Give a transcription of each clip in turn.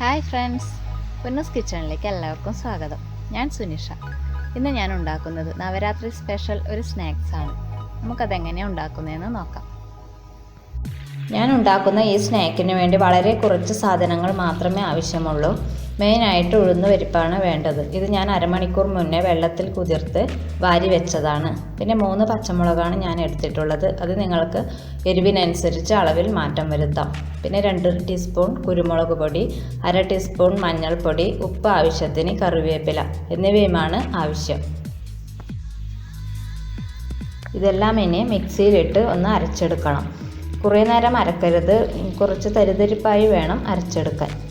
Hi friends. പുന്നസ് കിച്ചണിലേക്ക് എല്ലാവർക്കും സ്വാഗതം. ഞാൻ സുനിഷ. ഇന്ന് ഞാൻ ഉണ്ടാക്കുന്നത് നവരാത്രി സ്പെഷ്യൽ ഒരു സ്നാക്സ് ആണ്. നമുക്കതെങ്ങനെയാണ് ഉണ്ടാക്കുന്നതെന്ന് നോക്കാം. ഞാൻ ഉണ്ടാക്കുന്ന ഈ സ്നാക്കിന് വേണ്ടി വളരെ കുറച്ച് സാധനങ്ങൾ മാത്രമേ ആവശ്യമുള്ളൂ. മെയിനായിട്ട് ഉഴുന്ന് പരിപ്പാണ് വേണ്ടത്. ഇത് ഞാൻ അരമണിക്കൂർ മുന്നേ വെള്ളത്തിൽ കുതിർത്ത് വാരി വെച്ചതാണ്. പിന്നെ മൂന്ന് പച്ചമുളകാണ് ഞാൻ എടുത്തിട്ടുള്ളത്. അത് നിങ്ങൾക്ക് എരിവിനനുസരിച്ച് അളവിൽ മാറ്റം വരുത്താം. പിന്നെ രണ്ട് ടീസ്പൂൺ കുരുമുളക് പൊടി അര ടീസ്പൂൺ മഞ്ഞൾപ്പൊടി ഉപ്പ് ആവശ്യത്തിന് കറിവേപ്പില എന്നിവയുമാണ് ആവശ്യം. ഇതെല്ലാം ഇനി മിക്സിയിലിട്ട് ഒന്ന് അരച്ചെടുക്കണം. കുറേ നേരം അരക്കരുത്. കുറച്ച് തരിതരിപ്പായി വേണം അരച്ചെടുക്കാൻ.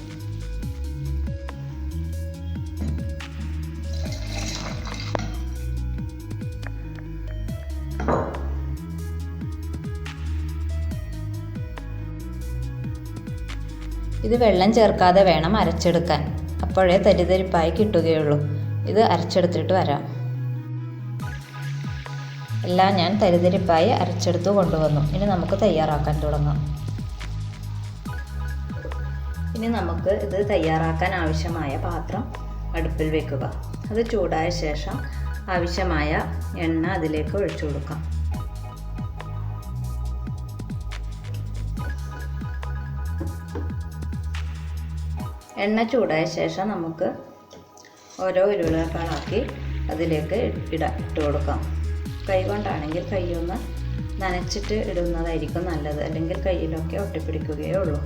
ഇത് വെള്ളം ചേർക്കാതെ വേണം അരച്ചെടുക്കാൻ. അപ്പോഴേ തരിതരിപ്പായി കിട്ടുകയുള്ളൂ. ഇത് അരച്ചെടുത്തിട്ട് വരാം. എല്ലാം ഞാൻ തരിതരിപ്പായി അരച്ചെടുത്ത് കൊണ്ടുവന്നു. ഇനി നമുക്ക് തയ്യാറാക്കാൻ തുടങ്ങാം. ഇനി നമുക്ക് ഇത് തയ്യാറാക്കാൻ ആവശ്യമായ പാത്രം അടുപ്പിൽ വെക്കുക. അത് ചൂടായ ശേഷം ആവശ്യമായ എണ്ണ അതിലേക്ക് ഒഴിച്ചു കൊടുക്കാം. എണ്ണ ചൂടായ ശേഷം നമുക്ക് ഓരോ ഉരുളകളാക്കി അതിലേക്ക് ഇടാം ഇട്ട് കൊടുക്കാം. കൈ കൊണ്ടാണെങ്കിൽ കൈയൊന്ന് നനച്ചിട്ട് ഇടുന്നതായിരിക്കും നല്ലത്. അല്ലെങ്കിൽ കയ്യിലൊക്കെ ഒട്ടിപ്പിടിക്കുകയേ ഉള്ളൂ.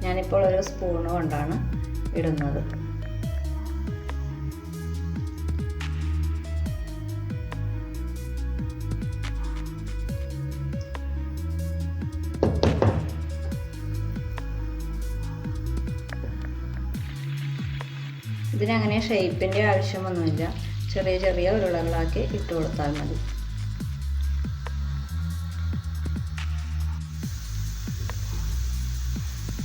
ഞാനിപ്പോൾ ഒരു സ്പൂണ് കൊണ്ടാണ് ഇടുന്നത്. ഇതിനങ്ങനെ ഷേപ്പിന്റെ ആവശ്യമൊന്നുമില്ല. ചെറിയ ചെറിയ ഉരുളകളാക്കി ഇട്ട് കൊടുത്താൽ മതി.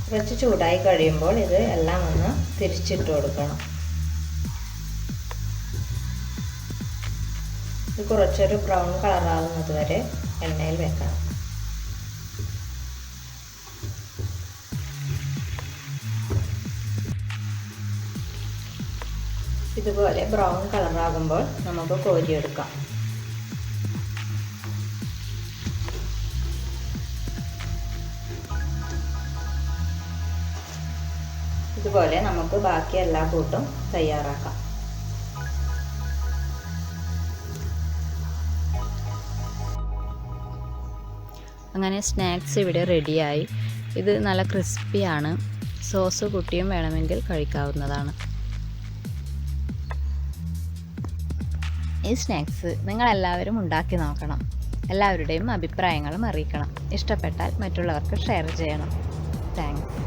കുറച്ച് ചൂടായി കഴിയുമ്പോൾ ഇത് എല്ലാം ഒന്ന് തിരിച്ചിട്ട് കൊടുക്കണം. ഇത് കുറച്ചൊരു ബ്രൗൺ കളറാകുന്നത് വരെ എണ്ണയിൽ വെക്കണം. ഇതുപോലെ ബ്രൗൺ കളറാകുമ്പോൾ നമുക്ക് കോരിയെടുക്കാം. ഇതുപോലെ നമുക്ക് ബാക്കി എല്ലാ കൂട്ടും തയ്യാറാക്കാം. അങ്ങനെ സ്നാക്സ് ഇവിടെ റെഡിയായി ഇത് നല്ല ക്രിസ്പിയാണ് സോസ് കുട്ടിയും വേണമെങ്കിൽ കഴിക്കാവുന്നതാണ്. ഈ സ്നാക്സ് നിങ്ങളെല്ലാവരും ഉണ്ടാക്കി നോക്കണം. എല്ലാവരുടെയും അഭിപ്രായങ്ങളും അറിയിക്കണം. ഇഷ്ടപ്പെട്ടാൽ മറ്റുള്ളവർക്ക് ഷെയർ ചെയ്യണം. താങ്ക്സ്.